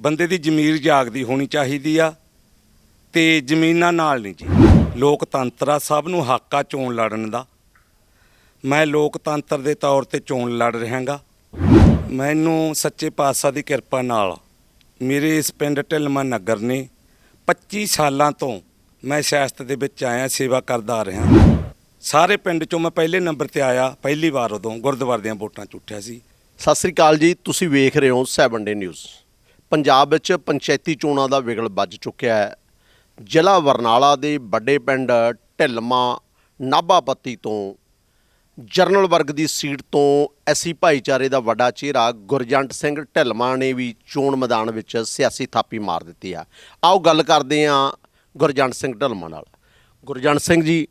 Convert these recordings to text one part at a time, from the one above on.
ਬੰਦੇ ਦੀ ਜ਼ਮੀਰ ਜਾਗਦੀ ਹੋਣੀ ਚਾਹੀਦੀ ਆ ਤੇ ਜ਼ਮੀਨਾਂ ਨਾਲ ਨਹੀਂ ਜੀ। ਲੋਕਤੰਤਰ ਆ, ਸਭ ਨੂੰ ਹੱਕ ਆ ਚੋਣ ਲੜਨ ਦਾ। ਮੈਂ ਲੋਕਤੰਤਰ ਦੇ ਤੌਰ ਤੇ ਚੋਣ ਲੜ ਰਿਹਾਗਾ। ਮੈਨੂੰ ਸੱਚੇ ਪਾਤਸ਼ਾਹ ਦੀ ਕਿਰਪਾ ਨਾਲ ਮੇਰੇ ਇਸ ਪਿੰਡ ਢਿਲਮਾ ਨਗਰ ਨੇ 25 ਸਾਲਾਂ ਤੋਂ ਮੈਂ ਸਿਆਸਤ ਦੇ ਵਿੱਚ ਆਇਆ, ਸੇਵਾ ਕਰਦਾ ਆ ਰਿਹਾ। ਸਾਰੇ ਪਿੰਡ ਚੋਂ ਮੈਂ ਪਹਿਲੇ ਨੰਬਰ ਤੇ ਆਇਆ, ਪਹਿਲੀ ਵਾਰ ਉਦੋਂ ਗੁਰਦੁਆਰੇ ਦੀਆਂ ਵੋਟਾਂ 'ਚ ਉੱਠਿਆ ਸੀ। ਸਤਿ ਸ੍ਰੀ ਅਕਾਲ ਜੀ, ਤੁਸੀਂ ਵੇਖ ਰਹੇ ਹੋ 7 ਡੇ ਨਿਊਜ਼। ਪੰਜਾਬ ਵਿੱਚ ਪੰਚਾਇਤੀ ਚੋਣਾਂ ਦਾ ਵਿਗਲ ਵੱਜ ਚੁੱਕਿਆ ਹੈ। ਜ਼ਿਲ੍ਹਾ ਬਰਨਾਲਾ ਦੇ ਵੱਡੇ ਪਿੰਡ ਢਿਲਮਾ ਨਾਭਾਪੱਤੀ ਤੋਂ ਜਰਨਲ ਵਰਗ ਦੀ ਸੀਟ ਤੋਂ ਐਸੀ ਭਾਈਚਾਰੇ ਦਾ ਵੱਡਾ ਚਿਹਰਾ ਗੁਰਜੰਟ ਸਿੰਘ ਢਿਲਮਾ ਨੇ ਵੀ ਚੋਣ ਮੈਦਾਨ ਵਿੱਚ ਸਿਆਸੀ ਥਾਪੀ ਮਾਰ ਦਿੱਤੀ ਆ। ਆਓ ਗੱਲ ਕਰਦੇ ਹਾਂ ਗੁਰਜੰਟ ਸਿੰਘ ਢਿਲਮਾ ਨਾਲ। ਗੁਰਜੰਟ ਸਿੰਘ ਜੀ,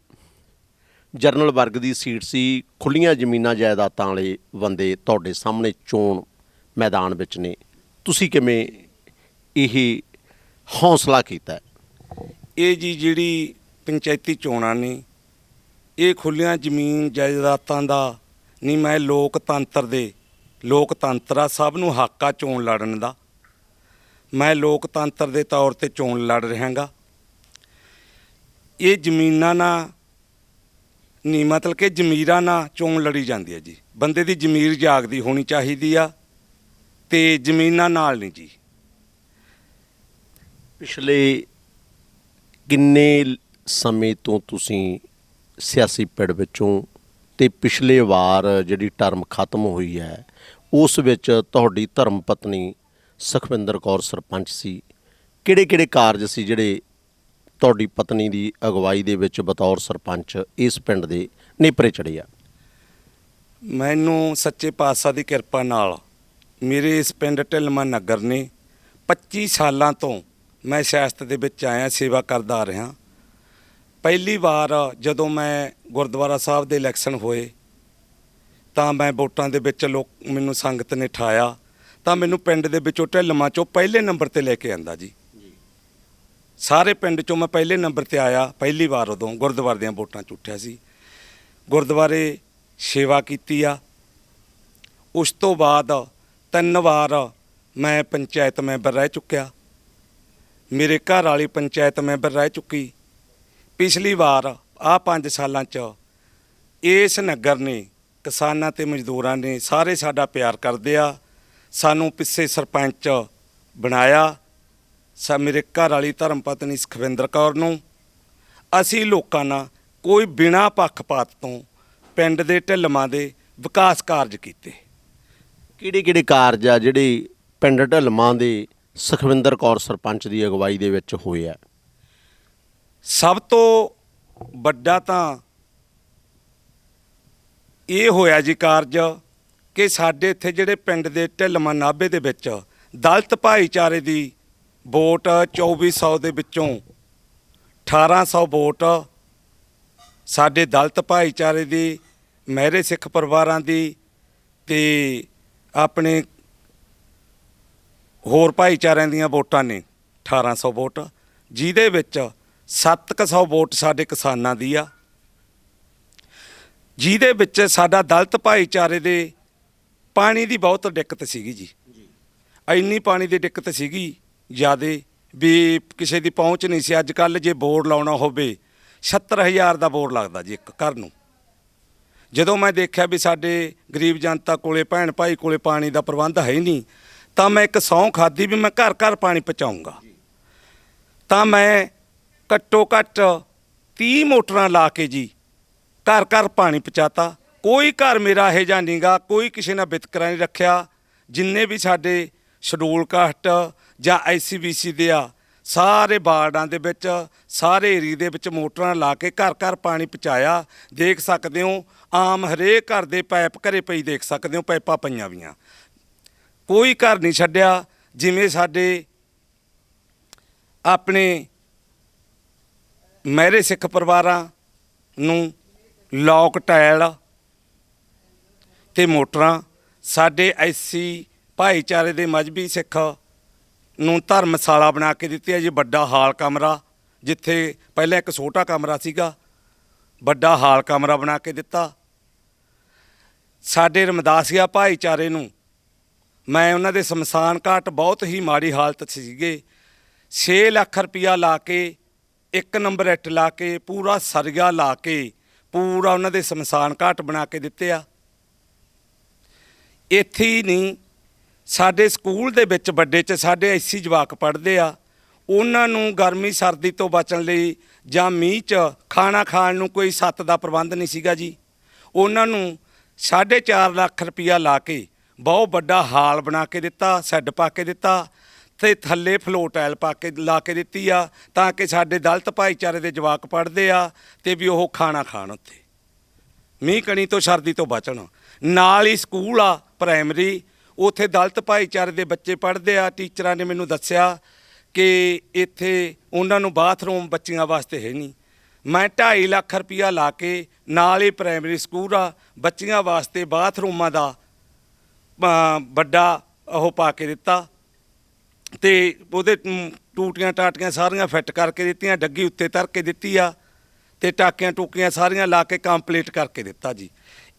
ਜਰਨਲ ਵਰਗ ਦੀ ਸੀਟ ਸੀ ਖੁੱਲੀਆਂ ਜ਼ਮੀਨਾਂ ਜਾਇਦਾਦਾਂ ਵਾਲੇ ਬੰਦੇ ਤੁਹਾਡੇ ਸਾਹਮਣੇ ਚੋਣ ਮੈਦਾਨ ਵਿੱਚ ਨੇ। ਤੁਸੀਂ ਕਿਵੇਂ ਇਹ ਹੌਸਲਾ ਕੀਤਾ? ਇਹ ਜੀ ਜਿਹੜੀ ਪੰਚਾਇਤੀ ਚੋਣਾਂ ਨੇ, ਇਹ ਖੁੱਲੀਆਂ ਜ਼ਮੀਨ ਜਾਇਦਾਦਾਂ ਦਾ ਨਹੀਂ, ਮੈਂ ਲੋਕਤੰਤਰ ਦੇ, ਲੋਕਤੰਤਰ ਆ ਸਭ ਨੂੰ ਹੱਕ ਆ ਚੋਣ ਲੜਨ ਦਾ। ਮੈਂ ਲੋਕਤੰਤਰ ਦੇ ਤੌਰ ਤੇ ਚੋਣ ਲੜ ਰਿਹਾਗਾ। ਇਹ ਜ਼ਮੀਨਾਂ ਨਾਲ ਨਹੀਂ, ਮਤਲਬ ਕਿ ਜ਼ਮੀਰਾਂ ਨਾਲ ਚੋਣ ਲੜੀ ਜਾਂਦੀ ਹੈ ਜੀ। ਬੰਦੇ ਦੀ ਜ਼ਮੀਰ ਜਾਗਦੀ ਹੋਣੀ ਚਾਹੀਦੀ ਆ। ਤੇ ਜ਼ਮੀਨਾਂ ਨਾਲ ਨਹੀਂ ਜੀ। ਪਿਛਲੇ ਕਿੰਨੇ ਸਮੇਂ ਤੋਂ ਤੁਸੀਂ ਸਿਆਸੀ ਪਿੜ ਵਿੱਚੋਂ ਤੇ ਪਿਛਲੇ ਵਾਰ ਜਿਹੜੀ ਟਰਮ ਖਤਮ ਹੋਈ ਹੈ ਉਸ ਵਿੱਚ ਤੁਹਾਡੀ ਧਰਮ ਪਤਨੀ ਸੁਖਵਿੰਦਰ ਕੌਰ ਸਰਪੰਚ ਸੀ। ਕਿਹੜੇ ਕਿਹੜੇ ਕਾਰਜ ਸੀ ਜਿਹੜੇ ਤੁਹਾਡੀ ਪਤਨੀ ਦੀ ਅਗਵਾਈ ਦੇ ਵਿੱਚ ਬਤੌਰ ਸਰਪੰਚ ਇਸ ਪਿੰਡ ਦੇ ਨੇਪਰੇ ਚੜੇ ਆ? ਮੈਨੂੰ ਸੱਚੇ ਪਾਤਸ਼ਾਹ ਦੀ ਕਿਰਪਾ ਨਾਲ ਮੇਰੇ ਇਸ ਪਿੰਡ ਢਿਲਮਾ ਨਗਰ ਨੇ 25 ਸਾਲਾਂ ਤੋਂ ਮੈਂ ਸਿਆਸਤ ਦੇ ਵਿੱਚ ਆਇਆ ਸੇਵਾ ਕਰਦਾ ਆ ਰਿਹਾ। ਪਹਿਲੀ ਵਾਰ ਜਦੋਂ ਮੈਂ ਗੁਰਦੁਆਰਾ ਸਾਹਿਬ ਦੇ ਇਲੈਕਸ਼ਨ ਹੋਏ ਤਾਂ ਮੈਂ ਵੋਟਾਂ ਦੇ ਵਿੱਚ ਲੋਕ ਮੈਨੂੰ ਸੰਗਤ ਨੇ ਠਾਇਆ। ਤਾਂ ਮੈਨੂੰ ਪਿੰਡ ਦੇ ਵਿੱਚੋਂ ਢਿਲਮਾ ਚੋਂ ਪਹਿਲੇ ਨੰਬਰ ਤੇ ਲੈ ਕੇ ਆਂਦਾ ਜੀ। ਸਾਰੇ ਪਿੰਡ ਚੋਂ ਮੈਂ ਪਹਿਲੇ ਨੰਬਰ ਤੇ ਆਇਆ ਪਹਿਲੀ ਵਾਰ ਉਦੋਂ ਗੁਰਦੁਆਰੇ ਦੀਆਂ ਵੋਟਾਂ 'ਚ ਉੱਠਿਆ ਸੀ। ਗੁਰਦੁਆਰੇ ਸੇਵਾ ਕੀਤੀ ਆ। ਉਸ ਤੋਂ ਬਾਅਦ ਤਿੰਨ ਵਾਰ ਮੈਂ ਪੰਚਾਇਤ ਮੈਂਬਰ ਰਹਿ ਚੁੱਕਿਆ। ਮੇਰੇ ਘਰ ਵਾਲੀ ਪੰਚਾਇਤ ਮੈਂਬਰ ਰਹਿ ਚੁੱਕੀ। ਪਿਛਲੀ ਵਾਰ ਆ 5 ਸਾਲਾਂ 'ਚ ਇਸ ਨਗਰ ਨੇ, ਕਿਸਾਨਾਂ ਤੇ ਮਜ਼ਦੂਰਾਂ ਨੇ ਸਾਰੇ ਸਾਡਾ ਪਿਆਰ ਕਰਦੇ ਆ। ਸਾਨੂੰ ਪਿੱਛੇ ਸਰਪੰਚ ਬਣਾਇਆ। ਸਾ ਮੇਰੇ ਘਰ ਵਾਲੀ ਧਰਮ ਪਤਨੀ ਸੁਖਵਿੰਦਰ ਕੌਰ ਨੂੰ। ਅਸੀਂ ਲੋਕਾਂ ਨਾਲ ਕੋਈ ਬਿਨਾ ਪੱਖਪਾਤ ਤੋਂ ਪਿੰਡ ਦੇ ਢਿਲਮਾਂ ਦੇ ਵਿਕਾਸ ਕਾਰਜ ਕੀਤੇ। ਕਿਹੜੇ ਕਿਹੜੇ ਕਾਰਜ ਆ ਜਿਹੜੇ ਪਿੰਡ ਢਲਮਾਂ ਦੇ ਸੁਖਵਿੰਦਰ ਕੌਰ ਸਰਪੰਚ ਦੀ ਅਗਵਾਈ ਦੇ ਵਿੱਚ ਹੋਏ ਆ? ਸਭ ਤੋਂ ਵੱਡਾ ਤਾਂ ਇਹ ਹੋਇਆ ਜੀ ਕਾਰਜ ਕਿ ਸਾਡੇ ਇੱਥੇ ਜਿਹੜੇ ਪਿੰਡ ਦੇ ਢਿਲਮਾ ਨਾਭੇ ਦੇ ਵਿੱਚ ਦਲਤ ਭਾਈਚਾਰੇ ਦੀ ਵੋਟ 2400 ਦੇ ਵਿੱਚੋਂ 1800 ਵੋਟ ਸਾਡੇ ਦਲਤ ਭਾਈਚਾਰੇ ਦੀ, ਮਹਿਰੇ ਸਿੱਖ ਪਰਿਵਾਰਾਂ ਦੀ ਤੇ ਆਪਣੇ ਹੋਰ ਭਾਈਚਾਰਿਆਂ ਦੀਆਂ ਵੋਟਾਂ ਨੇ 1800 ਵੋਟ। ਜਿਹਦੇ ਵਿੱਚ 700 ਵੋਟ ਸਾਡੇ ਕਿਸਾਨਾਂ ਦੀ ਆ। ਜਿਹਦੇ ਵਿੱਚ ਸਾਡਾ ਦਲਤ ਭਾਈਚਾਰੇ ਦੇ ਪਾਣੀ ਦੀ ਬਹੁਤ ਦਿੱਕਤ ਸੀਗੀ ਜੀ। ਇੰਨੀ ਪਾਣੀ ਦੀ ਦਿੱਕਤ ਸੀਗੀ, ਜਿਆਦੇ ਵੀ ਕਿਸੇ ਦੀ ਪਹੁੰਚ ਨਹੀਂ ਸੀ। ਅੱਜ ਕੱਲ ਜੇ ਬੋਰਡ ਲਾਉਣਾ ਹੋਵੇ 70000 ਦਾ ਬੋਰ ਲੱਗਦਾ ਜੀ ਇੱਕ ਘਰ ਨੂੰ। ਜਦੋਂ ਮੈਂ ਦੇਖਿਆ ਵੀ ਸਾਡੇ ਗਰੀਬ ਜਨਤਾ ਕੋਲੇ ਭੈਣ ਭਾਈ ਕੋਲੇ ਪਾਣੀ ਦਾ ਪ੍ਰਬੰਧ ਹੈ ਹੀ ਨਹੀਂ, ਤਾਂ ਮੈਂ ਇੱਕ ਸਹੁੰ ਖਾਦੀ ਵੀ ਮੈਂ ਘਰ ਘਰ ਪਾਣੀ ਪਹੁੰਚਾਊਂਗਾ। ਤਾਂ ਮੈਂ ਘੱਟੋ ਘੱਟ 30 ਮੋਟਰਾਂ ਲਾ ਕੇ ਜੀ ਘਰ ਘਰ ਪਾਣੀ ਪਹੁੰਚਾਤਾ। ਕੋਈ ਘਰ ਮੇਰਾ ਇਹ ਜਾਂ ਨਹੀਂਗਾ ਕੋਈ ਕਿਸੇ ਨਾਲ ਵਿਤਕਰਾ ਨਹੀਂ ਰੱਖਿਆ। ਜਿੰਨੇ ਵੀ ਸਾਡੇ ਸ਼ਡੂਲ ਕਾਸਟ ਜਾਂ ਆਈਸੀਬੀਸੀ ਦੇ ਆ ਸਾਰੇ ਬਾਰਡਾਂ ਦੇ ਵਿੱਚ, ਸਾਰੇ ਏਰੀਏ ਦੇ ਵਿੱਚ ਮੋਟਰਾਂ ਲਾ ਕੇ ਘਰ ਘਰ ਪਾਣੀ ਪਹੁੰਚਾਇਆ। ਦੇਖ ਸਕਦੇ ਹੋ, ਆਮ ਹਰੇਕ ਘਰ ਦੇ ਪਾਈਪ ਘਰੇ ਪਈ ਦੇਖ ਸਕਦੇ ਹੋ, ਪਾਈਪਾਂ ਪਈਆਂ ਵੀਆਂ। ਕੋਈ ਘਰ ਨਹੀਂ ਛੱਡਿਆ, ਜਿਵੇਂ ਸਾਡੇ ਆਪਣੇ ਮਹਿਰੇ ਸਿੱਖ ਪਰਿਵਾਰਾਂ ਨੂੰ ਲੋਕ ਟਾਇਲ ਤੇ ਮੋਟਰਾਂ, ਸਾਡੇ ਐਸੀ ਭਾਈਚਾਰੇ ਦੇ ਮਜਬੀ ਸਿੱਖ ਨੂੰ ਧਰਮਸ਼ਾਲਾ ਬਣਾ ਕੇ ਦਿੱਤੀ ਹੈ ਜੀ, ਵੱਡਾ ਹਾਲ ਕਮਰਾ, ਜਿੱਥੇ ਪਹਿਲਾਂ ਇੱਕ ਛੋਟਾ ਕਮਰਾ ਸੀਗਾ, ਵੱਡਾ ਹਾਲ ਕਮਰਾ ਬਣਾ ਕੇ ਦਿੱਤਾ। ਸਾਡੇ ਰਮਦਾਸੀਆ ਭਾਈਚਾਰੇ ਨੂੰ ਮੈਂ ਉਹਨਾਂ ਦੇ ਸ਼ਮਸ਼ਾਨ ਘਾਟ ਬਹੁਤ ਹੀ ਮਾੜੀ ਹਾਲਤ ਸੀਗੇ। 6 ਲੱਖ ਰੁਪਇਆ ਲਾ ਕੇ, ਇੱਕ ਨੰਬਰ ਇੱਟ ਲਾ ਕੇ, ਪੂਰਾ ਸਰਗਾ ਲਾ ਕੇ, ਪੂਰਾ ਉਹਨਾਂ ਦੇ ਸ਼ਮਸ਼ਾਨ ਘਾਟ ਬਣਾ ਕੇ ਦਿੱਤੇ ਆ। ਇੱਥੇ ਹੀ ਨਹੀਂ ਸਾਡੇ ਸਕੂਲ ਦੇ ਵਿੱਚ ਵੱਡੇ 'ਚ ਸਾਡੇ ਐਸੀ ਜਵਾਕ ਪੜ੍ਹਦੇ ਆ, ਉਹਨਾਂ ਨੂੰ ਗਰਮੀ, ਸਰਦੀ ਤੋਂ ਬਚਣ ਲਈ ਜਾਂ ਮੀਂਹ 'ਚ ਖਾਣਾ ਖਾਣ ਨੂੰ ਕੋਈ ਸੱਤ ਦਾ ਪ੍ਰਬੰਧ ਨਹੀਂ ਸੀਗਾ ਜੀ। ਉਹਨਾਂ ਨੂੰ 4.5 ਲੱਖ ਰੁਪਇਆ ਲਾ ਕੇ ਬਹੁਤ ਵੱਡਾ ਹਾਲ ਬਣਾ ਕੇ ਦਿੱਤਾ, ਸੈੱਡ ਪਾ ਕੇ ਦਿੱਤਾ ਤੇ ਥੱਲੇ ਫਲੋ ਟਾਇਲ ਪਾ ਕੇ ਲਾ ਕੇ ਦਿੱਤੀ ਆ ਤਾਂ ਕਿ ਸਾਡੇ ਦਲਤ ਭਾਈਚਾਰੇ ਦੇ ਜਵਾਕ ਪੜ੍ਹਦੇ ਆ ਤੇ ਵੀ ਉਹ ਖਾਣਾ ਖਾਣ ਉੱਥੇ। ਮੀਂਹ ਕਣੀ ਤੋਂ ਸਰਦੀ ਤੋਂ ਬਚਣ। ਨਾਲ ਹੀ ਸਕੂਲ ਆ ਪ੍ਰਾਇਮਰੀ ਉੱਥੇ ਦਲਤ ਭਾਈਚਾਰੇ ਦੇ ਬੱਚੇ ਪੜ੍ਹਦੇ ਆ, ਟੀਚਰਾਂ ਨੇ ਮੈਨੂੰ ਦੱਸਿਆ ਕਿ ਇੱਥੇ ਉਹਨਾਂ ਨੂੰ ਬਾਥਰੂਮ ਬੱਚੀਆਂ ਵਾਸਤੇ ਹੈ ਨਹੀਂ। ਮੈਂ 2.5 ਲੱਖ ਰੁਪਇਆ ਲਾ ਕੇ ਨਾਲ ਹੀ ਪ੍ਰਾਇਮਰੀ ਸਕੂਲ ਆ, ਬੱਚੀਆਂ ਵਾਸਤੇ ਬਾਥਰੂਮਾਂ ਦਾ ਵੱਡਾ ਉਹ ਪਾ ਕੇ ਦਿੱਤਾ ਤੇ ਉਹਦੇ ਟੂਟੀਆਂ ਟਾਟੀਆਂ ਸਾਰੀਆਂ ਫਿੱਟ ਕਰਕੇ ਦਿੱਤੀਆਂ, ਡੱਗੀ ਉੱਤੇ ਤਰ ਕੇ ਦਿੱਤੀ ਆ ਤੇ ਟਾਕੀਆਂ ਟੂਕੀਆਂ ਸਾਰੀਆਂ ਲਾ ਕੇ ਕੰਪਲੀਟ ਕਰਕੇ ਦਿੱਤਾ ਜੀ।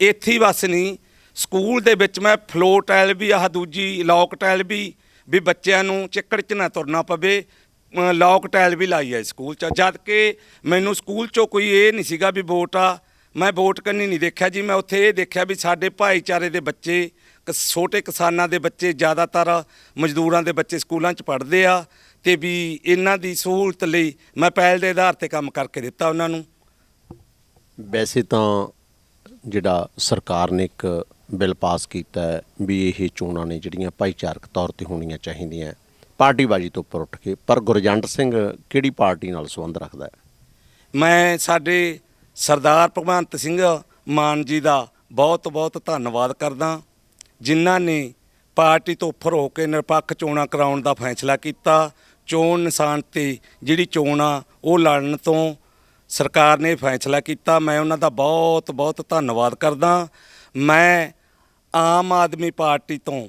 ਇੱਥੇ ਬਸ ਨਹੀਂ ਸਕੂਲ ਦੇ ਵਿੱਚ ਮੈਂ ਫਲੋ ਟਾਇਲ ਵੀ ਆਹ ਦੂਜੀ ਲੌਕ ਟਾਇਲ ਵੀ ਵੀ ਬੱਚਿਆਂ ਨੂੰ ਚਿੱਕੜ 'ਚ ਨਾ ਤੁਰਨਾ ਪਵੇ ਅ, ਲੌਕ ਟਾਇਲ ਵੀ ਲਾਈ ਹੈ ਸਕੂਲ 'ਚ। ਜਦ ਕਿ ਮੈਨੂੰ ਸਕੂਲ 'ਚੋਂ ਕੋਈ ਇਹ ਨਹੀਂ ਸੀਗਾ ਵੀ ਵੋਟ ਆ। ਮੈਂ ਵੋਟ ਕਰਨੀ ਨਹੀਂ ਦੇਖਿਆ ਜੀ। ਮੈਂ ਉੱਥੇ ਇਹ ਦੇਖਿਆ ਵੀ ਸਾਡੇ ਭਾਈਚਾਰੇ ਦੇ ਬੱਚੇ ਕ- ਛੋਟੇ ਕਿਸਾਨਾਂ ਦੇ ਬੱਚੇ ਜ਼ਿਆਦਾਤਰ ਮਜ਼ਦੂਰਾਂ ਦੇ ਬੱਚੇ ਸਕੂਲਾਂ 'ਚ ਪੜ੍ਹਦੇ ਆ ਤੇ ਵੀ ਇਹਨਾਂ ਦੀ ਸਹੂਲਤ ਲਈ ਮੈਂ ਪਹਿਲ ਦੇ ਆਧਾਰ ਤੇ ਕੰਮ ਕਰਕੇ ਦਿੱਤਾ ਉਹਨਾਂ ਨੂੰ। ਵੈਸੇ ਤਾਂ ਜਿਹੜਾ ਸਰਕਾਰ ਨੇ ਇੱਕ ਬਿੱਲ ਪਾਸ ਕੀਤਾ ਹੈ ਵੀ ਇਹ ਚੋਣਾਂ ਨੇ ਜਿਹੜੀਆਂ ਭਾਈਚਾਰਕ ਤੌਰ ਤੇ ਹੋਣੀਆਂ ਚਾਹੀਦੀਆਂ ਪਾਰਟੀਬਾਜ਼ੀ ਤੋਂ ਉੱਪਰ ਉੱਠ ਕੇ, ਪਰ ਗੁਰਜੰਟ ਸਿੰਘ ਕਿਹੜੀ ਪਾਰਟੀ ਨਾਲ ਸੰਬੰਧ ਰੱਖਦਾ ਹੈ? ਮੈਂ ਸਾਡੇ ਸਰਦਾਰ ਭਗਵੰਤ ਸਿੰਘ ਮਾਨ ਜੀ ਦਾ ਬਹੁਤ ਬਹੁਤ ਧੰਨਵਾਦ ਕਰਦਾ। ਜਿਨ੍ਹਾਂ ਨੇ ਪਾਰਟੀ ਤੋਂ ਉੱਪਰ ਹੋ ਕੇ ਨਿਰਪੱਖ ਚੋਣਾਂ ਕਰਾਉਣ ਦਾ ਫੈਸਲਾ ਕੀਤਾ। ਚੋਣ ਨਿਸ਼ਾਨ ਤੇ ਜਿਹੜੀ ਚੋਣ ਆ, ਉਹ ਲੜਨ ਤੋਂ ਸਰਕਾਰ ਨੇ ਫੈਸਲਾ ਕੀਤਾ। ਮੈਂ ਉਹਨਾਂ ਦਾ ਬਹੁਤ ਬਹੁਤ ਧੰਨਵਾਦ ਕਰਦਾ। ਮੈਂ ਆਮ ਆਦਮੀ ਪਾਰਟੀ ਤੋਂ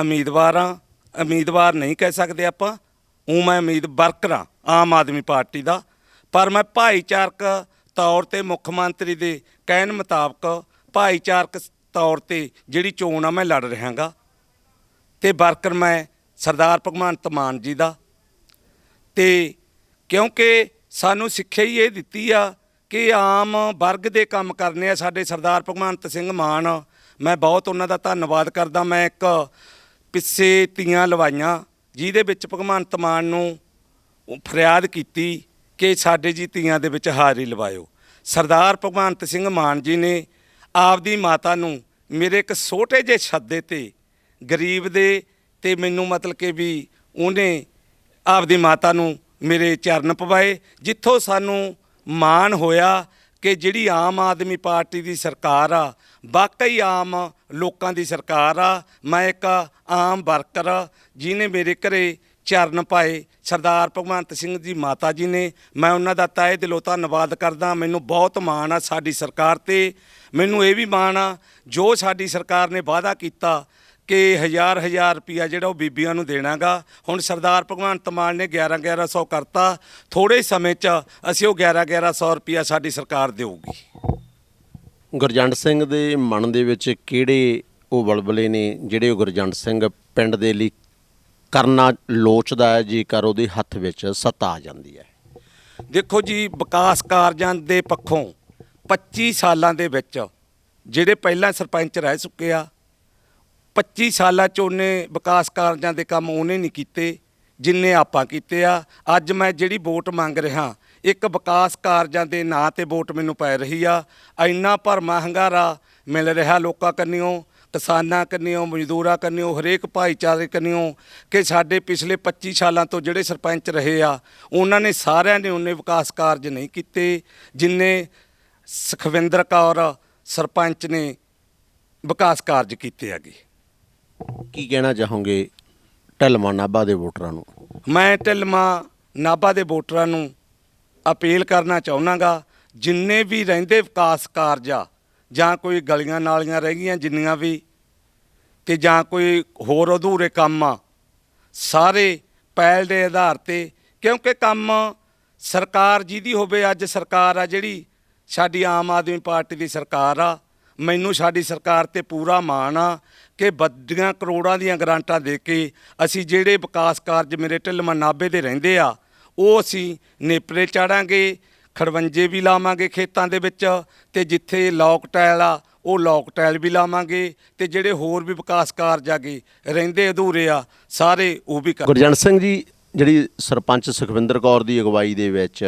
ਉਮੀਦਵਾਰ ਹਾਂ। ਉਮੀਦਵਾਰ ਨਹੀਂ ਕਹਿ ਸਕਦੇ ਆਪਾਂ। ਉਹ ਮੈਂ ਉਮੀਦ ਵਰਕਰ ਹਾਂ ਆਮ ਆਦਮੀ ਪਾਰਟੀ ਦਾ। ਪਰ ਮੈਂ ਭਾਈਚਾਰਕ ਤੌਰ ਤੇ ਮੁੱਖ ਮੰਤਰੀ ਦੇ ਕਹਿਣ ਮੁਤਾਬਕ ਭਾਈਚਾਰਕ ਤੌਰ ਤੇ ਜਿਹੜੀ ਚੋਣ ਆ, ਮੈਂ ਲੜ ਰਿਹਾਗਾ। ਤੇ ਵਰਕਰ ਮੈਂ ਸਰਦਾਰ ਭਗਵੰਤ ਮਾਨ ਜੀ ਦਾ। ਤੇ ਕਿਉਂਕਿ ਸਾਨੂੰ ਸਿੱਖਿਆ ਹੀ ਇਹ ਦਿੱਤੀ ਆ ਕਿ ਆਮ ਵਰਗ ਦੇ ਕੰਮ ਕਰਨੇ ਆ ਸਾਡੇ ਸਰਦਾਰ ਭਗਵੰਤ ਸਿੰਘ ਮਾਨ। ਮੈਂ ਬਹੁਤ ਉਹਨਾਂ ਦਾ ਧੰਨਵਾਦ ਕਰਦਾ। ਮੈਂ ਇੱਕ ਪਿੱਛੇ ਤੀਆਂ ਲਵਾਈਆਂ, ਜਿਹਦੇ ਵਿੱਚ ਭਗਵੰਤ ਮਾਨ ਨੂੰ ਫਰਿਆਦ ਕੀਤੀ ਕਿ ਸਾਡੇ ਜੀ ਤੀਆਂ ਦੇ ਵਿੱਚ ਹਾਜ਼ਰੀ ਲਵਾਇਓ। ਸਰਦਾਰ ਭਗਵੰਤ ਸਿੰਘ ਮਾਨ ਜੀ ਨੇ ਆਪਦੀ ਮਾਤਾ ਨੂੰ ਮੇਰੇ ਇੱਕ ਛੋਟੇ ਜਿਹੇ ਛੱਦੇ ਤੇ ਗਰੀਬ ਦੇ ਤੇ ਮੈਨੂੰ ਮਤਲਬ ਕਿ ਵੀ ਉਹਨੇ ਆਪਦੀ ਮਾਤਾ ਨੂੰ ਮੇਰੇ ਚਰਨ ਪਵਾਏ ਜਿੱਥੋਂ ਸਾਨੂੰ ਮਾਣ ਹੋਇਆ ਕਿ ਜਿਹੜੀ ਆਮ ਆਦਮੀ ਪਾਰਟੀ ਦੀ ਸਰਕਾਰ ਆ ਵਾਕਈ ਆਮ ਲੋਕਾਂ ਦੀ ਸਰਕਾਰ ਆ ਮੈਂ ਇੱਕ ਆਮ ਵਰਕਰ ਆ, ਜਿਹਨੇ ਮੇਰੇ ਘਰੇ ਚਰਨ ਪਾਏ ਸਰਦਾਰ ਭਗਵੰਤ ਸਿੰਘ ਜੀ ਮਾਤਾ ਜੀ ਨੇ ਮੈਂ ਉਹਨਾਂ ਦਾ ਤਹਿ ਦਿਲੋਂ ਧੰਨਵਾਦ ਕਰਦਾ ਮੈਨੂੰ ਬਹੁਤ ਮਾਣ ਆ ਸਾਡੀ ਸਰਕਾਰ ਤੇ ਮੈਨੂੰ ਇਹ ਵੀ ਮਾਣ ਆ ਜੋ ਸਾਡੀ ਸਰਕਾਰ ਨੇ ਵਾਅਦਾ ਕੀਤਾ ਕਿ ਹਜ਼ਾਰ ਹਜ਼ਾਰ ਰੁਪਿਆ ਜਿਹੜਾ ਉਹ ਬੀਬੀਆਂ ਨੂੰ ਦੇਣਾਗਾ। ਹੁਣ ਸਰਦਾਰ ਭਗਵੰਤ ਮਾਨ ਨੇ 11 1100 ਕਰਤਾ। ਥੋੜੇ ਸਮੇਂ 'ਚ ਅਸੀਂ ਉਹ 11 1100 ਰੁਪਿਆ ਸਾਡੀ ਸਰਕਾਰ ਦੇਊਗੀ। ਗੁਰਜੰਟ ਸਿੰਘ ਦੇ ਮਨ ਦੇ ਵਿੱਚ ਕਿਹੜੇ ਉਹ ਬਲਬਲੇ ਨੇ ਜਿਹੜੇ ਉਹ ਗੁਰਜੰਟ ਸਿੰਘ ਪਿੰਡ ਦੇ ਲਈ ਕਰਨਾ ਲੋਚਦਾ ਹੈ ਜੇਕਰ ਉਹਦੇ ਹੱਥ ਵਿੱਚ ਸੱਤਾ ਆ ਜਾਂਦੀ ਹੈ? ਦੇਖੋ ਜੀ ਵਿਕਾਸ ਕਾਰਜਾਂ ਦੇ ਪੱਖੋਂ 25 ਸਾਲਾਂ ਦੇ ਵਿੱਚ ਜਿਹੜੇ ਪਹਿਲਾਂ ਸਰਪੰਚ ਰਹਿ ਚੁੱਕੇ ਆ 25 ਸਾਲਾਂ ਚ ਉਹਨੇ ਵਿਕਾਸ ਕਾਰਜਾਂ ਦੇ ਕੰਮ ਉਹਨੇ ਨਹੀਂ ਕੀਤੇ, ਜਿੰਨੇ ਆਪਾਂ ਕੀਤੇ ਆ। ਅੱਜ ਮੈਂ ਜਿਹੜੀ ਵੋਟ ਮੰਗ ਰਿਹਾ, ਇੱਕ ਵਿਕਾਸ ਕਾਰਜਾਂ ਦੇ ਨਾਂ ਤੇ ਵੋਟ ਮੈਨੂੰ ਪੈ ਰਹੀ ਆ। ਇੰਨਾ ਭਰਮਾ ਹੰਗਾਰਾ ਮਿਲ ਰਿਹਾ ਲੋਕਾਂ ਕੰਨਿਓ, ਕਿਸਾਨਾਂ ਕੰਨਿਓ, ਮਜ਼ਦੂਰਾਂ ਕੰਨਿਓ, ਹਰੇਕ ਭਾਈਚਾਰੇ ਕੰਨਿਓ, ਕਿ ਸਾਡੇ ਪਿਛਲੇ 25 ਸਾਲਾਂ ਤੋਂ ਜਿਹੜੇ ਸਰਪੰਚ ਰਹੇ ਆ, ਉਹਨਾਂ ਨੇ ਸਾਰਿਆਂ ਨੇ ਉਹਨੇ ਵਿਕਾਸ ਕਾਰਜ ਨਹੀਂ ਕੀਤੇ, ਜਿੰਨੇ ਸੁਖਵਿੰਦਰ ਕੌਰ ਸਰਪੰਚ ਨੇ ਵਿਕਾਸ ਕਾਰਜ ਕੀਤੇ ਹੈਗੇ। ਕੀ ਕਹਿਣਾ ਚਾਹੋਗੇ ਢਲਮਾ ਨਾਭਾ ਦੇ ਵੋਟਰਾਂ ਨੂੰ? ਮੈਂ ਢਿਲਮਾ ਨਾਭਾ ਦੇ ਵੋਟਰਾਂ ਨੂੰ ਅਪੀਲ ਕਰਨਾ ਚਾਹੁੰਨਾਗਾ, ਜਿੰਨੇ ਵੀ ਰਹਿੰਦੇ ਵਿਕਾਸ ਕਾਰਜ ਆ, ਜਾਂ ਕੋਈ ਗਲੀਆਂ ਨਾਲੀਆਂ ਰਹਿ ਗਈਆਂ ਜਿੰਨੀਆਂ ਵੀ, ਤੇ ਜਾਂ ਕੋਈ ਹੋਰ ਅਧੂਰੇ ਕੰਮ ਆ, ਸਾਰੇ ਪਹਿਲ ਦੇ ਆਧਾਰ ਤੇ, ਕਿਉਂਕਿ ਕੰਮ ਸਰਕਾਰ ਜਿਹਦੀ ਹੋਵੇ, ਅੱਜ ਸਰਕਾਰ ਆ ਜਿਹੜੀ ਸਾਡੀ ਆਮ ਆਦਮੀ ਪਾਰਟੀ ਦੀ ਸਰਕਾਰ ਆ ਮੈਨੂੰ ਸਾਡੀ ਸਰਕਾਰ ਤੇ ਪੂਰਾ ਮਾਣ ਆ ਕਿ ਵੱਡੀਆਂ ਕਰੋੜਾਂ ਦੀਆਂ ਗ੍ਰਾਂਟਾਂ ਦੇ ਕੇ ਅਸੀਂ ਜਿਹੜੇ ਵਿਕਾਸ ਕਾਰਜ ਮੇਰੇ ਢਿੱਲਵਾਂ ਨਾਭੇ ਦੇ ਰਹਿੰਦੇ ਆ, ਉਹ ਅਸੀਂ ਨੇਪਰੇ ਚਾੜਾਂਗੇ ਖਰਵੰਜੇ ਵੀ ਲਾਵਾਂਗੇ ਖੇਤਾਂ ਦੇ ਵਿੱਚ ਤੇ ਜਿੱਥੇ ਲੋਕ ਟਾਇਲ ਆ, ਉਹ ਲੋਕ ਟਾਇਲ ਵੀ ਲਾਵਾਂਗੇ ਤੇ ਜਿਹੜੇ ਹੋਰ ਵੀ ਵਿਕਾਸ ਕਾਰਜ ਆਗੇ, ਰਹਿੰਦੇ ਅਧੂਰੇ ਆ, ਸਾਰੇ ਉਹ ਵੀ ਕਰ ਗੁਰਜੰਟ ਸਿੰਘ ਜੀ, ਜਿਹੜੀ ਸਰਪੰਚ ਸੁਖਵਿੰਦਰ ਕੌਰ ਦੀ ਅਗਵਾਈ ਦੇ ਵਿੱਚ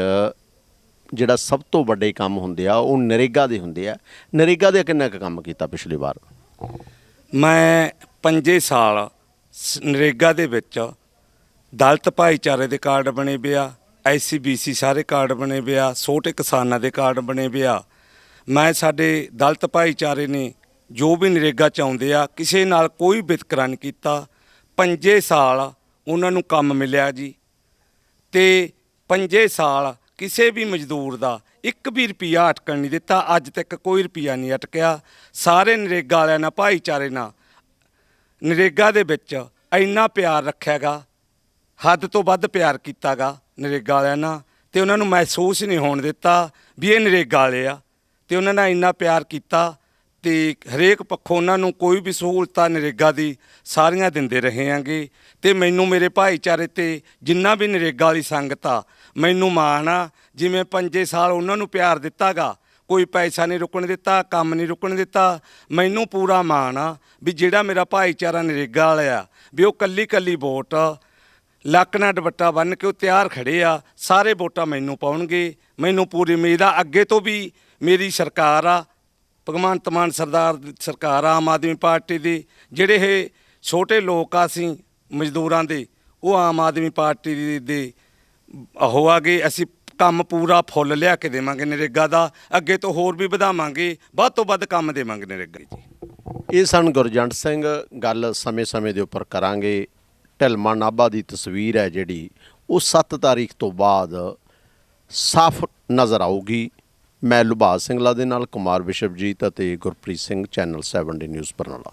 ਜਿਹੜਾ ਸਭ ਤੋਂ ਵੱਡੇ ਕੰਮ ਹੁੰਦੇ ਆ, ਉਹ ਨਰੇਗਾ ਦੇ ਹੁੰਦੇ ਆ। ਨਰੇਗਾ ਦੇ ਕਿੰਨਾ ਕੁ ਕੰਮ ਕੀਤਾ ਪਿਛਲੀ ਵਾਰ? ਮੈਂ ਪੰਜੇ ਸਾਲ ਸ- ਨਰੇਗਾ ਦੇ ਵਿੱਚ ਦਲਤ ਭਾਈਚਾਰੇ ਦੇ ਕਾਰਡ ਬਣੇ ਪਿਆ ਐਸਸੀਬੀਸੀ ਸਾਰੇ ਕਾਰਡ ਬਣੇ ਪਿਆ, ਛੋਟੇ ਕਿਸਾਨਾਂ ਦੇ ਕਾਰਡ ਬਣੇ ਪਿਆ। ਮੈਂ ਸਾਡੇ ਦਲਤ ਭਾਈਚਾਰੇ ਨੇ ਜੋ ਵੀ ਨਰੇਗਾ ਚ ਆਉਂਦੇ ਆ, ਕਿਸੇ ਨਾਲ ਕੋਈ ਵਿਤਕਰਾ ਨਹੀਂ ਕੀਤਾ, ਪੰਜੇ ਸਾਲ ਉਹਨਾਂ ਨੂੰ ਕੰਮ ਮਿਲਿਆ ਜੀ। ਤੇ ਪੰਜੇ ਸਾਲ ਕਿਸੇ ਵੀ ਮਜ਼ਦੂਰ ਦਾ ਇੱਕ ਵੀ ਰੁਪਿਆ ਅਟਕਣ ਨਹੀਂ ਦਿੱਤਾ। ਅੱਜ ਤੱਕ ਕੋਈ ਰੁਪਿਆ ਨਹੀਂ ਅਟਕਿਆ। ਸਾਰੇ ਨਰੇਗਾ ਵਾਲਿਆਂ ਨਾਲ, ਭਾਈਚਾਰੇ ਨਾਲ, ਨਰੇਗਾ ਦੇ ਵਿੱਚ ਇੰਨਾ ਪਿਆਰ ਰੱਖਿਆਗਾ, ਹੱਦ ਤੋਂ ਵੱਧ ਪਿਆਰ ਕੀਤਾਗਾ ਨਰੇਗਾ ਵਾਲਿਆਂ ਨਾਲ। ਤੇ ਉਹਨਾਂ ਨੂੰ ਮਹਿਸੂਸ ਨਹੀਂ ਹੋਣ ਦਿੱਤਾ ਵੀ ਇਹ ਨਰੇਗਾ ਵਾਲੇ ਆ। ਤੇ ਉਹਨਾਂ ਨਾਲ ਇੰਨਾ ਪਿਆਰ ਕੀਤਾ ਤੇ ਹਰੇਕ ਪੱਖੋਂ ਉਹਨਾਂ ਨੂੰ ਕੋਈ ਵੀ ਸਹੂਲਤਾਂ ਨਰੇਗਾ ਦੀ ਸਾਰੀਆਂ ਦਿੰਦੇ ਰਹੇ ਆਂਗੇ ਤੇ ਮੈਨੂੰ ਮੇਰੇ ਭਾਈਚਾਰੇ ਤੇ ਜਿੰਨਾ ਵੀ ਨਰੇਗਾ ਵਾਲੀ ਸੰਗਤ ਆ ਮੈਨੂੰ ਮਾਣ ਆ ਜਿਵੇਂ ਪੰਜੇ ਸਾਲ ਉਹਨਾਂ ਨੂੰ ਪਿਆਰ ਦਿੱਤਾਗਾ। ਕੋਈ ਪੈਸਾ ਨਹੀਂ ਰੁਕਣ ਦਿੱਤਾ, ਕੰਮ ਨਹੀਂ ਰੁਕਣ ਦਿੱਤਾ। ਮੈਨੂੰ ਪੂਰਾ ਮਾਣ ਆ ਵੀ ਜਿਹੜਾ ਮੇਰਾ ਭਾਈਚਾਰਾ ਨਰੇਗਾ ਵਾਲਾ ਆ ਵੀ ਉਹ ਕੱਲੀ ਕੱਲੀ ਵੋਟ, ਲੱਕ ਨਾਲ ਦੁਪੱਟਾ ਬੰਨ ਕੇ ਉਹ ਤਿਆਰ ਖੜੇ ਆ, ਸਾਰੇ ਵੋਟਾਂ ਮੈਨੂੰ ਪਾਉਣਗੇ। ਮੈਨੂੰ ਪੂਰੀ ਉਮੀਦ ਆ, ਅੱਗੇ ਤੋਂ ਵੀ ਮੇਰੀ ਸਰਕਾਰ ਆ, ਭਗਵੰਤ ਮਾਨ ਸਰਦਾਰ ਸਰਕਾਰ ਆਮ ਆਦਮੀ ਪਾਰਟੀ ਦੀ, ਜਿਹੜੇ ਇਹ ਛੋਟੇ ਲੋਕ ਆ ਅਸੀਂ, ਮਜ਼ਦੂਰਾਂ ਦੇ, ਉਹ ਆਮ ਆਦਮੀ ਪਾਰਟੀ ਦੇ ਦੇ ਉਹ ਆਗੇ ਅਸੀਂ ਕੰਮ ਪੂਰਾ ਫੁੱਲ ਲਿਆ ਕੇ ਦੇਵਾਂਗੇ ਨਰੇਗਾ ਦਾ, ਅੱਗੇ ਤੋਂ ਹੋਰ ਵੀ ਵਧਾਵਾਂਗੇ, ਵੱਧ ਤੋਂ ਵੱਧ ਕੰਮ ਦੇਵਾਂਗੇ ਨਰੇਗਾ ਜੀ। ਇਹ ਸਨ ਗੁਰਜੰਟ ਸਿੰਘ, ਗੱਲ ਸਮੇਂ-ਸਮੇਂ ਦੇ ਉੱਪਰ ਕਰਾਂਗੇ। ਢਿਲਮਾ ਨਾਭਾ ਦੀ ਤਸਵੀਰ ਹੈ ਜਿਹੜੀ, ਉਹ 7 ਤਾਰੀਖ ਤੋਂ ਬਾਅਦ ਸਾਫ਼ ਨਜ਼ਰ ਆਊਗੀ। ਮੈਂ ਲੁਭਾਸ ਸਿੰਘਲਾ ਦੇ ਨਾਲ ਕੁਮਾਰ ਵਿਸ਼ਵਜੀਤ ਅਤੇ Gurpreet Singh, channel 7 D news Barnala.